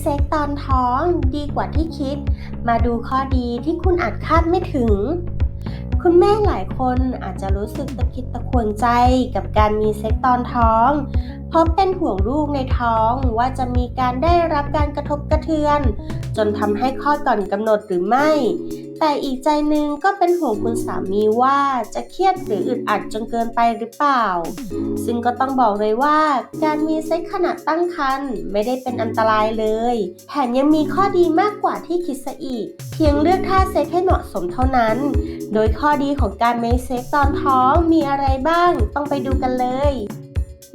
เซ็กตอนท้องดีกว่าที่คิด มาดูข้อดีที่คุณอาจคาดไม่ถึง คุณแม่หลายคนอาจจะรู้สึกตะคิดตะควงใจกับการมีเซ็กตอนท้อง เพราะเป็นห่วงลูกในท้องว่าจะมีการได้รับการกระทบกระเทือน จนทำให้คลอดก่อนกำหนดหรือไม่ แต่อีกใจหนึ่งก็เป็นห่วงคุณสามีว่าจะเครียดหรืออึดอัดจนเกินไปหรือเปล่า ซึ่งก็ต้องบอกเลยว่า การมีเซ็กขณะตั้งครรภ์ไม่ได้เป็นอันตรายเลย แถมยังมีข้อดีมากกว่าที่คิดซะอีก เพียงเลือกท่าเซ็กให้เหมาะสมเท่านั้น โดยข้อดีของการมีเซ็กตอนท้องมีอะไรบ้าง ต้องไปดูกันเลย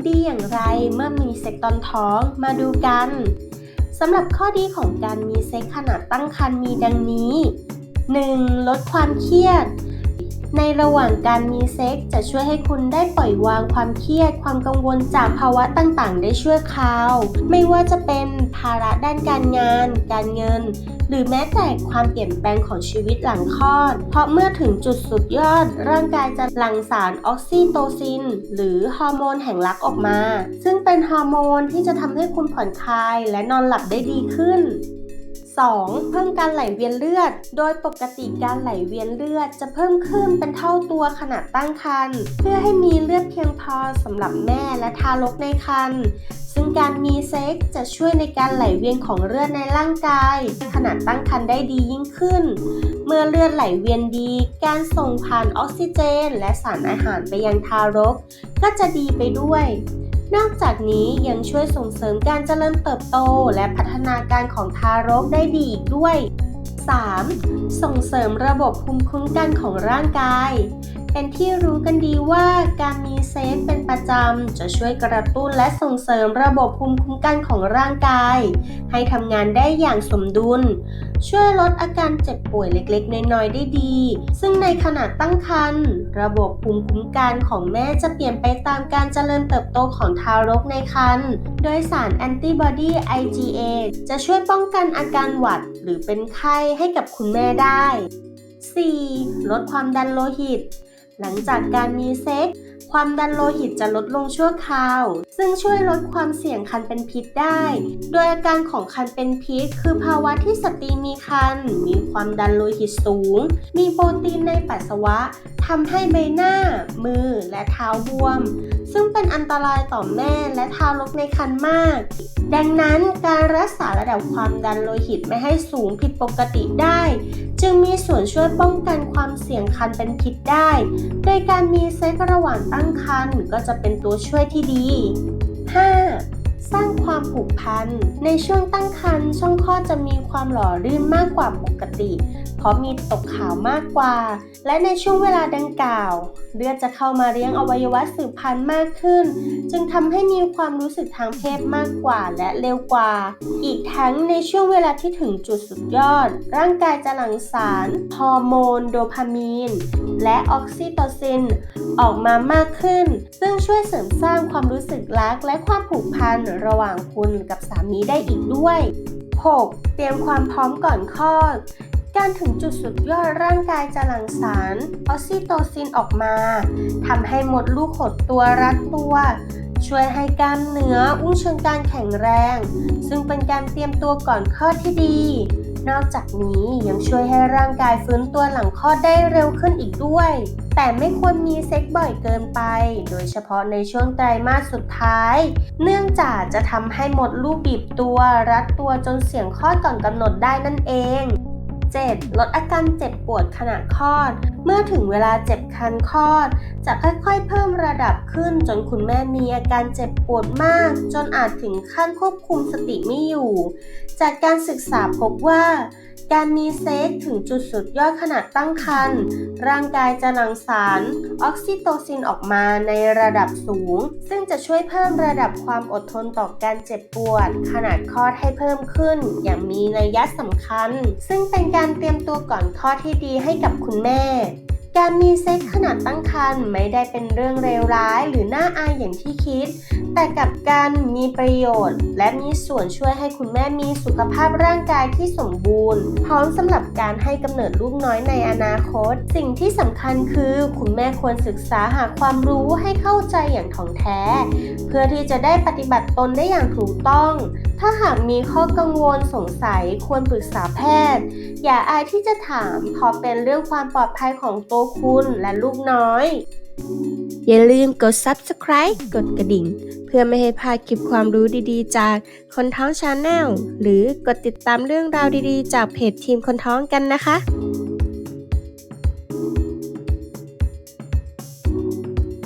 ดีอย่างไรเมื่อมีเซ็กตอนท้องมาดูกันสำหรับข้อดีของการมีเซ็กขณะตั้งครรภ์มีดังนี้ 1. ลดความเครียด ในระหว่างการมีเซ็กจะช่วยให้คุณได้ปล่อยวางความเครียด ความกังวลจากภาวะต่างๆ ได้ชั่วคราว ไม่ว่าจะเป็นภาระด้านการงาน การเงิน หรือแม้แต่ความเปลี่ยนแปลงของชีวิตหลังคลอด เพราะเมื่อถึงจุดสุดยอด ร่างกายจะหลั่งสารออกซิโตซิน หรือฮอร์โมนแห่งรักออกมา ซึ่งเป็นฮอร์โมนที่จะทำให้คุณผ่อนคลายและนอนหลับได้ดีขึ้น 2. เพิ่มการไหลเวียนเลือด โดยปกติการไหลเวียนเลือดจะเพิ่มขึ้นเป็นเท่าตัวขณะตั้งครรภ์เพื่อให้มีเลือดเพียงพอสำหรับแม่และทารกในครรภ์ซึ่งการมีเซ็กจะช่วยในการไหลเวียนของเลือดในร่างกายขณะตั้งครรภ์ได้ดียิ่งขึ้น เมื่อเลือดไหลเวียนดี การส่งผ่านออกซิเจน และสารอาหารไปยังทารก ก็จะดีไปด้วย นอกจากนี้ยังช่วยส่งเสริมการเจริญเติบโตและพัฒนาการของทารกได้ดีอีกด้วย 3. ส่งเสริมระบบภูมิคุ้มกันของร่างกาย เป็นที่รู้กันดีว่าการมีเซ็กเป็นประจำ จะช่วยกระตุ้นและส่งเสริมระบบภูมิคุ้มกันของร่างกาย ให้ทำงานได้อย่างสมดุล ช่วยลดอาการเจ็บป่วยเล็กๆ น้อยๆ ได้ดี ซึ่งในขณะตั้งครรภ์ระบบภูมิคุ้มกันของแม่จะเปลี่ยนไปตามการเจริญเติบโตของทารกในครรภ์โดยสารแอนติบอดี IgA จะช่วยป้องกันอาการหวัดหรือเป็นไข้ให้กับคุณแม่ได้ 4. ลดความดันโลหิต หลังจากการมีเซ็กความดันโลหิตจะลดลงชั่วคราว ซึ่งช่วยลดความเสี่ยงคันเป็นพิษได้ โดยอาการของคันเป็นพิษ คือภาวะที่สตรีมีคันมีความดันโลหิตสูง มีโปรตีนในปัสสาวะ ทำให้ใบหน้า มือและเท้าบวม ซึ่งเป็นอันตรายต่อแม่และทารกในครรภ์มาก ดังนั้นการรักษาระดับความดันโลหิตไม่ให้สูงผิดปกติได้ จึงมีส่วนช่วยป้องกันความเสี่ยงคันเป็นพิษได้ โดยการมีเซ็กระหว่างตั้งครรภ์ก็จะเป็นตัวช่วยที่ดี 5. สร้างความผูกพัน ในช่วงตั้งครรภ์ช่องคลอดจะมีความหล่อลื่นมากกว่าปกติ เพราะมีตกขาวมากกว่า และในช่วงเวลาดังกล่าว เลือดจะเข้ามาเลี้ยงอวัยวะสืบพันธุ์มากขึ้น จึงทำให้มีความรู้สึกทางเพศมากกว่าและเร็วกว่า อีกทั้งในช่วงเวลาที่ถึงจุดสุดยอด ร่างกายจะหลั่งสารฮอร์โมน โดพามีน และออกซิโตซิน ออกมามากขึ้น ซึ่งช่วยเสริมสร้างความรู้สึกรักและความผูกพันระหว่างคุณกับสามีได้อีกด้วย 6. เตรียมความพร้อมก่อนคลอด การถึงจุดสุดยอดร่างกายจะหลั่งสารออกซิโตซินออกมาทำให้มดลูกหดตัวรัดตัว ช่วยให้กล้ามเนื้ออุ้งเชิงกรานแข็งแรง ซึ่งเป็นการเตรียมตัวก่อนคลอดที่ดี นอกจากนี้ยังช่วยให้ร่างกายฟื้นตัวหลังคลอดได้เร็วขึ้นอีกด้วย แต่ไม่ควรมีเซ็กบ่อยเกินไป โดยเฉพาะในช่วงไตรมาสสุดท้าย เนื่องจากจะทำให้หมดลูกบีบตัวรัดตัวจนเสี่ยงคลอดก่อนกำหนดได้นั่นเอง 7. ลดอาการเจ็บปวดขณะคลอด เมื่อถึงเวลาเจ็บคันคลอด จะค่อยๆ เพิ่มระดับขึ้น จนคุณแม่มีอาการเจ็บปวดมาก จนอาจถึงขั้นควบคุมสติไม่อยู่ จากการศึกษาพบว่าการมีเซ็กถึงจุดสุดยอดขณะตั้งครรภ์ร่างกายจะหลั่งสาร ออกซิโตซินออกมาในระดับสูง ซึ่งจะช่วยเพิ่มระดับความอดทนต่อการเจ็บปวด ขนาดคลอดให้เพิ่มขึ้น อย่างมีนัยยะสำคัญ ซึ่งเป็นการการเตรียมตัวก่อนคลอดที่ดีให้กับคุณแม่ การมีเซ็กขณะตั้งครรภ์ไม่ได้เป็นเรื่องเลวร้ายหรือน่าอายอย่างที่คิด แต่กลับกันมีประโยชน์ และมีส่วนช่วยให้คุณแม่มีสุขภาพร่างกายที่สมบูรณ์ พร้อมสำหรับการให้กำเนิดลูกน้อยในอนาคต สิ่งที่สำคัญคือ คุณแม่ควรศึกษาหาความรู้ให้เข้าใจอย่างถ่องแท้ เพื่อที่จะได้ปฏิบัติตนได้อย่างถูกต้องถ้าหากมีข้อกังวลสงสัยควรปรึกษาแพทย์ อย่าอายที่จะถามเพราะเป็นเรื่องความปลอดภัยของตัวคุณและลูกน้อย อย่าลืมกด subscribe กดกระดิ่ง เพื่อไม่ให้พลาดคลิปความรู้ดีๆ จากคนท้องชาแนลหรือกดติดตามเรื่องราวดีๆ จากเพจทีมคนท้องกันนะคะ